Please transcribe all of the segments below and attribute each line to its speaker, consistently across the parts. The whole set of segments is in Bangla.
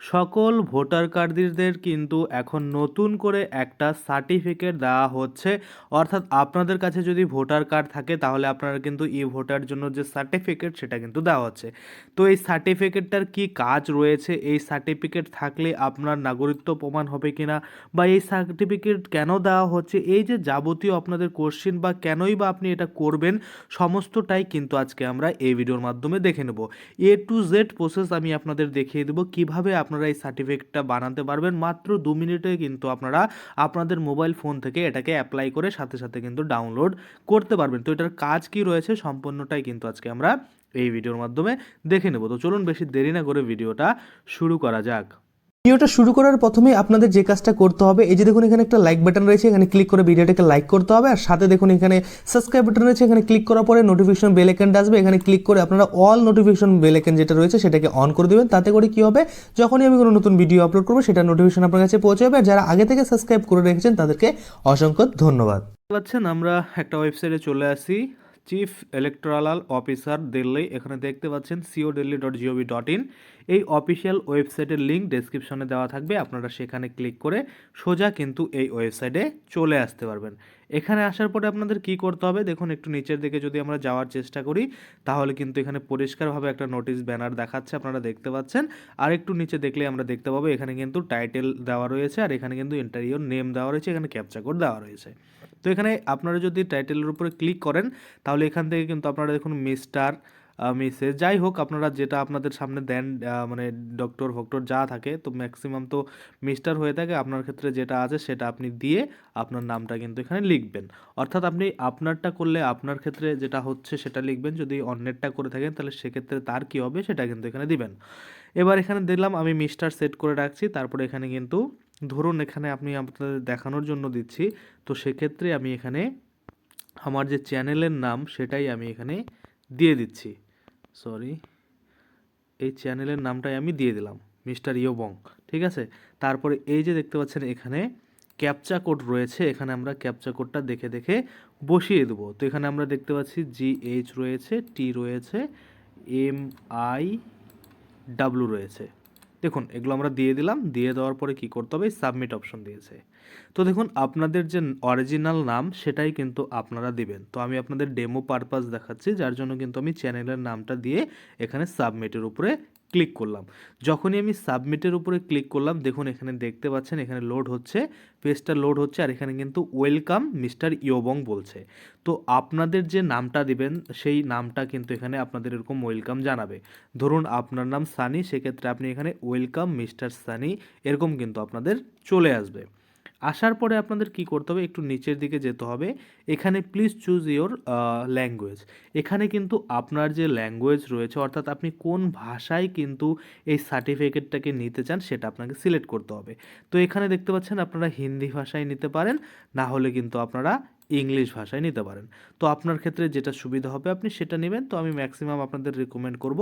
Speaker 1: সকল ভোটার কার্ডদের কিন্তু এখন নতুন করে একটা সার্টিফিকেট দেওয়া হচ্ছে। অর্থাৎ আপনাদের কাছে যদি ভোটার কার্ড থাকে, তাহলে আপনারা কিন্তু ই ভোটার জন্য যে সার্টিফিকেট, সেটা কিন্তু দেওয়া হচ্ছে। তো এই সার্টিফিকেটটার কি কাজ রয়েছে? এই সার্টিফিকেট থাকলে আপনার নাগরিকত্ব প্রমাণ হবে কিনা? বা এই সার্টিফিকেট কেন দেওয়া হচ্ছে? এই যে যাবতীয় আপনাদের কোশ্চিন বা কেনই বা আপনি এটা করবেন, সমস্তটাই কিন্তু আজকে আমরা এই ভিডিওর মাধ্যমে দেখে নেব। এ টু জেড প্রসেস আমি আপনাদের দেখিয়ে দেবো কীভাবে আপনারা এই সার্টিফিকেটটা বানাতে পারবেন। মাত্র দু মিনিটে কিন্তু আপনারা আপনাদের মোবাইল ফোন থেকে এটাকে অ্যাপ্লাই করে সাথে সাথে কিন্তু ডাউনলোড করতে পারবেন। তো এটার কাজ কি রয়েছে সম্পূর্ণটাই কিন্তু আজকে আমরা এই ভিডিওর মাধ্যমে দেখে নেব। তো চলুন বেশি দেরি না করে ভিডিওটা শুরু করা যাক।
Speaker 2: ভিডিওটা শুরু করার প্রথমে আপনাদের যে কাজটা করতে হবে, এই যে দেখুন এখানে একটা লাইক বাটন রয়েছে, এখানে ক্লিক করে ভিডিওটাকে লাইক করতে হবে, আর সাথে দেখুন এখানে সাবস্ক্রাইব বাটন রয়েছে, এখানে ক্লিক করার পরে নোটিফিকেশন বেল আইকনটা আসবে, এখানে ক্লিক করে আপনারা অল নোটিফিকেশন বেল আইকন যেটা রয়েছে সেটাকে অন করে দিবেন, তাতে করে কি হবে, যখনই আমি কোনো নতুন ভিডিও আপলোড করব, সেটা নোটিফিকেশন আপনার কাছে পৌঁছে যাবে যারা আগে থেকে সাবস্ক্রাইব করে রেখেছেন তাদেরকে অসংখ্য ধন্যবাদ।
Speaker 1: পাচ্ছেন, আমরা একটা ওয়েবসাইটে চলে আসি চিফ ইলেকট্রাল অফিসার দিল্লি এখানে দেখতে পাচ্ছেন CEO Delhi dot gov dot in এই অফিসিয়াল ওয়েবসাইটের লিঙ্ক ডেসক্রিপশনে দেওয়া থাকবে, আপনারা সেখানে ক্লিক করে সোজা কিন্তু এই ওয়েবসাইটে চলে আসতে পারবেন। এখানে আসার পরে আপনাদের কি করতে হবে? দেখুন, একটু নিচের দিকে যদি আমরা যাওয়ার চেষ্টা করি, তাহলে কিন্তু এখানে পরিষ্কারভাবে একটা নোটিশ ব্যানার দেখাচ্ছে, আপনারা দেখতে পাচ্ছেন। আর একটু নিচে দেখলে আমরা দেখতে পাবো, এখানে কিন্তু টাইটেল দেওয়া রয়েছে আর এখানে কিন্তু ইন্টারিয়র নেম দেওয়া রয়েছে, এখানে ক্যাপচা কোড দেওয়া রয়েছে। তো এখানে আপনারা যদি টাইটেলের উপরে ক্লিক করেন, তাহলে এখান থেকে কিন্তু আপনারা দেখুন মিস্টার মিসেস যাই হোক, আপনারা যেটা আপনাদের সামনে দেন মানে ডক্টর ফক্টর যা থাকে, তো ম্যাক্সিমাম তো মিস্টার হয়ে থাকে, আপনার ক্ষেত্রে যেটা আছে সেটা আপনি দিয়ে আপনার নামটা কিন্তু এখানে লিখবেন। অর্থাৎ আপনি আপনারটা করলে আপনার ক্ষেত্রে যেটা হচ্ছে সেটা লিখবেন, যদি অন্যেরটা করে থাকেন, তাহলে সেক্ষেত্রে তার কি হবে সেটা কিন্তু এখানে দিবেন। এবার এখানে দিলাম আমি মিস্টার সেট করে রাখছি, তারপরে এখানে কিন্তু ধরুন এখানে আপনি আপনাদের দেখানোর জন্য দিচ্ছি, তো সেক্ষেত্রে আমি এখানে আমার যে চ্যানেলের নাম, সেটাই আমি এখানে দিয়ে দিচ্ছি। সরি, এই চ্যানেলের নামটাই আমি দিয়ে দিলাম, মিস্টার ইয়োবং, ঠিক আছে? তারপরে এই যে দেখতে পাচ্ছেন এখানে ক্যাপচা কোড রয়েছে, এখানে আমরা ক্যাপচা কোডটা দেখে দেখে বসিয়ে দেবো। তো এখানে আমরা দেখতে পাচ্ছি জি এইচ রয়েছে টি রয়েছে এম আই ডাব্লু রয়েছে। দেখুন, এগুলো আমরা দিয়ে দিলাম, দিয়ে দেওয়ার পরে কি করতে হবে? সাবমিট অপশন দিয়েছে। তো দেখুন, আপনাদের যে অরিজিনাল নাম, সেটাই কিন্তু আপনারা দিবেন। তো আমি আপনাদের ডেমো পারপাস দেখাচ্ছি, যার জন্য কিন্তু আমি চ্যানেলের নামটা দিয়ে এখানে সাবমিটের উপরে ক্লিক করলাম। যখনই আমি সাবমিটের উপরে ক্লিক করলাম, দেখুন এখানে দেখতে পাচ্ছেন, এখানে লোড হচ্ছে পেজটা লোড হচ্ছে, আর এখানে কিন্তু ওয়েলকাম মিস্টার ইয়োবং বলছে। তো আপনাদের যে নামটা দিবেন, সেই নামটা কিন্তু এখানে আপনাদের এরকম ওয়েলকাম জানাবে। ধরুন আপনার নাম সানি, সেক্ষেত্রে আপনি এখানে ওয়েলকাম মিস্টার সানি, এরকম কিন্তু আপনাদের চলে আসবে। আসার পরে আপনাদের কি করতে হবে? একটু নিচের দিকে যেতে হবে। এখানে প্লিজ চুজ ইওর ল্যাঙ্গুয়েজ এখানে কিন্তু আপনার যে ল্যাঙ্গুয়েজ রয়েছে, অর্থাৎ আপনি কোন ভাষায় কিন্তু এই সার্টিফিকেটটাকে নিতে চান, সেটা আপনাকে সিলেক্ট করতে হবে। তো এখানে দেখতে পাচ্ছেন আপনারা হিন্দি ভাষায় নিতে পারেন, না হলে কিন্তু আপনারা ইংলিশ ভাষায় নিতে পারেন। তো আপনার ক্ষেত্রে যেটা সুবিধা হবে আপনি সেটা নেবেন। তো আমি ম্যাক্সিমাম আপনাদের রিকমেন্ড করব,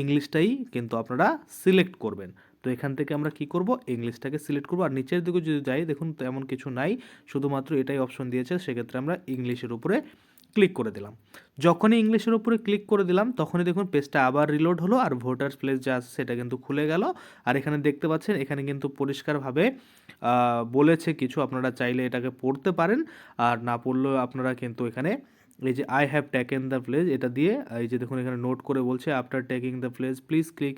Speaker 1: ইংলিশটাই কিন্তু আপনারা সিলেক্ট করবেন। তো এখান থেকে আমরা কি করব? ইংলিশটাকে সিলেক্ট করব। আর নিচের দিকে যদি যাই, দেখুন তেমন কিছু নাই। শুধুমাত্র এটাই অপশন দিয়েছে। সেক্ষেত্রে আমরা ইংলিশের উপরে ক্লিক করে দিলাম। যখনই ইংলিশের উপরে ক্লিক করে দিলাম, তখনই দেখুন পেজটা আবার রিলোড হলো আর ভোটার্স প্লেস যা আছে সেটা কিন্তু খুলে গেল। আর এখানে দেখতে পাচ্ছেন, এখানে কিন্তু পরিষ্কারভাবে বলেছে কিছু, আপনারা চাইলে এটাকে পড়তে পারেন। আর না পড়লেও আপনারা কিন্তু এখানে এই যে I have taken the place এটা দিয়ে, এই যে দেখুন এখানে নোট করে বলছে after taking the place please click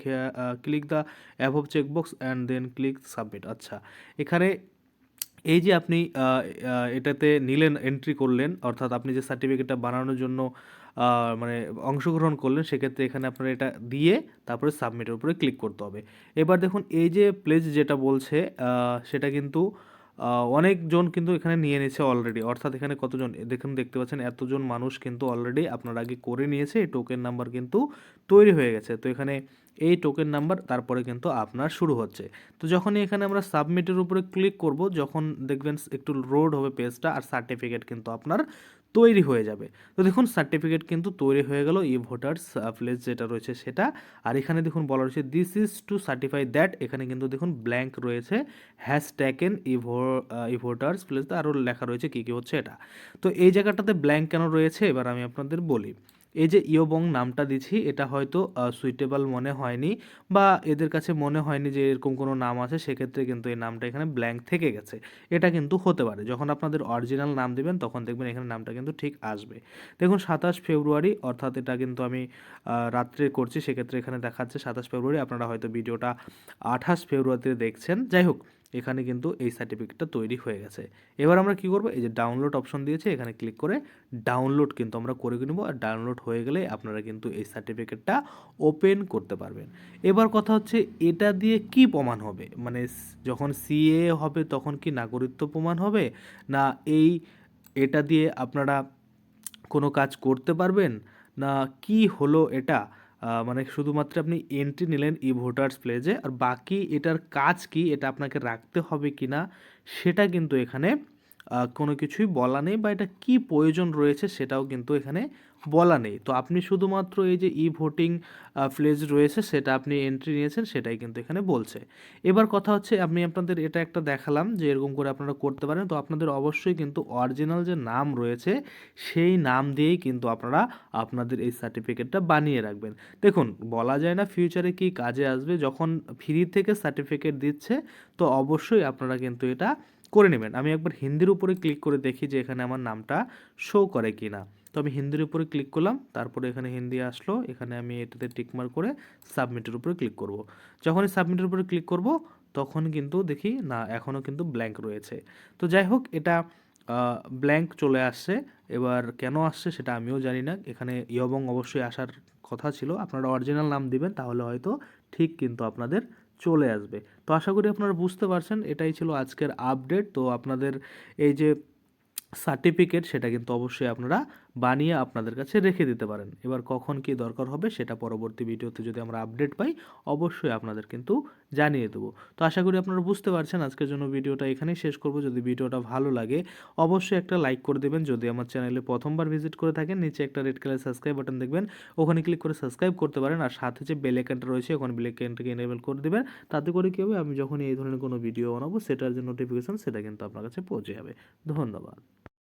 Speaker 1: click the above checkbox and then click submit আচ্ছা এখানে এই যে আপনি এটাতে নিলেন এন্ট্রি করলেন, অর্থাৎ আপনি যে সার্টিফিকেটটা বানানোর জন্য মানে অংশগ্রহণ করলেন, সেক্ষেত্রে এখানে আপনার এটা দিয়ে তারপরে সাবমিটের উপরে ক্লিক করতে হবে। এবার দেখুন, এই যে প্লেস যেটা বলছে সেটা কিন্তু অনেকজন কিন্তু এখানে নিয়ে নিয়েছে অলরেডি অর্থাৎ এখানে কতজন? দেখুন, দেখতে পাচ্ছেন, এতজন মানুষ কিন্তু অলরেডি আপনার আগে করে নিয়েছে, এই টোকেন নাম্বার কিন্তু তৈরি হয়ে গেছে। তো এখানে এই টোকেন নাম্বার তারপরে কিন্তু আপনার শুরু হচ্ছে। তো যখনই এখানে আমরা সাবমিটের উপরে ক্লিক করব, যখন দেখবেন একটু রোড হবে পেজটা আর সার্টিফিকেট কিন্তু আপনার তৈরি হয়ে যাবে। তো দেখুন সার্টিফিকেট কিন্তু তৈরি হয়ে গেল ই ভোটার্স প্লেস যেটা রয়েছে সেটা। আর এখানে দেখুন বলা রয়েছে this is to certify that এখানে কিন্তু দেখুন ব্ল্যাঙ্ক রয়েছে হ্যাশ ট্যাকেন ইভো ই ভোটার্স প্লেস আরও লেখা রয়েছে কী কী হচ্ছে এটা। তো এই জায়গাটাতে ব্ল্যাঙ্ক কেন রয়েছে? এবার আমি আপনাদের বলি। এই যে ইয়োবং নামটা দিচ্ছি, এটা হয়তো সুইটেবল মনে হয়নি বা এদের কাছে মনে হয়নি যে এরকম কোনো নাম আছে, সেক্ষেত্রে কিন্তু এই নামটা এখানে ব্ল্যাঙ্ক থেকে গেছে। এটা কিন্তু হতে পারে। যখন আপনাদের অরিজিনাল নাম দিবেন, তখন দেখবেন এখানে নামটা কিন্তু ঠিক আসবে। দেখুন, সাতাশ ফেব্রুয়ারি, অর্থাৎ এটা কিন্তু আমি রাত্রে করছি, সেক্ষেত্রে এখানে দেখাচ্ছে সাতাশ ফেব্রুয়ারি। আপনারা হয়তো ভিডিওটা আঠাশ ফেব্রুয়ারিতে দেখছেন। যাই হোক এখানে কিন্তু এই সার্টিফিকেটটা তৈরি হয়ে গেছে। এবার আমরা কি করব? এই যে ডাউনলোড অপশন দিয়েছে, এখানে ক্লিক করে ডাউনলোড কিন্তু আমরা করে নেব আর ডাউনলোড হয়ে গেলে আপনারা কিন্তু এই সার্টিফিকেটটা ওপেন করতে পারবেন। এবার কথা হচ্ছে এটা দিয়ে কি প্রমাণ হবে? মানে যখন সিএ হবে তখন কি নাগরিকত্ব প্রমাণ হবে? না এই এটা দিয়ে আপনারা কোনো কাজ করতে পারবেন? না কি হলো এটা? মানে শুধুমাত্র আপনি এন্ট্রি নিলেন ই ভোটার্স প্লেজে আর বাকি এটার কাজ কি, এটা আপনাকে রাখতে হবে কি না, সেটা কিন্তু এখানে কোনো কিছুই বলা নেই বা এটা কি প্রয়োজন রয়েছে সেটাও কিন্তু এখানে বলা নেই। তো আপনি শুধুমাত্র এই যে ই ভোটিং প্লেজ রয়েছে, সেটা আপনি এন্ট্রি নিয়েছেন, সেটাই কিন্তু এখানে বলছে। এবার কথা হচ্ছে, আমি আপনাদের এটা একটা দেখালাম যে এরকম করে আপনারা করতে পারেন। তো আপনাদের অবশ্যই কিন্তু অরিজিনাল যে নাম রয়েছে, সেই নাম দিয়েই কিন্তু আপনারা আপনাদের এই সার্টিফিকেটটা বানিয়ে রাখবেন। দেখুন, বলা যায় না ফিউচারে কি কাজে আসবে। যখন ফ্রি থেকে সার্টিফিকেট দিচ্ছে, তো অবশ্যই আপনারা কিন্তু এটা করে নেবেন। আমি একবার হিন্দির উপরে ক্লিক করে দেখি যে এখানে আমার নামটা শো করে কি না তো আমি হিন্দির উপরে ক্লিক করলাম, তারপরে এখানে হিন্দি আসলো, এখানে আমি এটাতে টিকমার করে সাবমিটের উপরে ক্লিক করব। যখনই সাবমিটের উপরে ক্লিক করব, তখন কিন্তু দেখি, না এখনও কিন্তু ব্ল্যাঙ্ক রয়েছে। তো যাই হোক, এটা ব্ল্যাঙ্ক চলে আসছে। এবার কেন আসছে সেটা আমিও জানি না। এখানে ইয়বং অবশ্যই আসার কথা ছিল। আপনারা অরিজিনাল নাম দিবেন, তাহলে হয়তো ঠিক কিন্তু আপনাদের চলে আসবে। তো আশা করি আপনারা বুঝতে পারছেন, এটাই ছিল আজকের আপডেট তো আপনাদের এই যে সার্টিফিকেট সেটা কিন্তু অবশ্যই আপনারা বানিয়ে আপনাদের কাছে রেখে দিতে পারেন। এবার কখন কি দরকার হবে সেটা পরবর্তী ভিডিওতে যদি আমরা আপডেট পাই, অবশ্যই আপনাদের কিন্তু জানিয়ে দেবো। তো আশা করি আপনারা বুঝতে পারছেন, আজকের জন্য ভিডিওটা এখানেই শেষ করব। যদি ভিডিওটা ভালো লাগে, অবশ্যই একটা লাইক করে দেবেন। যদি আমার চ্যানেলে প্রথমবার ভিজিট করে থাকেন, নিচে একটা রেড কালার সাবস্ক্রাইব বাটন দেখবেন, ওখানে ক্লিক করে সাবস্ক্রাইব করতে পারেন। আর সাথে যে বেল রয়েছে, ওখানে বেল আইকনটাকে এনেবল করে দেবেন। তাতে করে কী হবে, আমি যখন এই ধরনের কোনো ভিডিও বানাবো, সেটার যে নোটিফিকেশান সেটা কিন্তু আপনার কাছে পৌঁছে যাবে। ধন্যবাদ।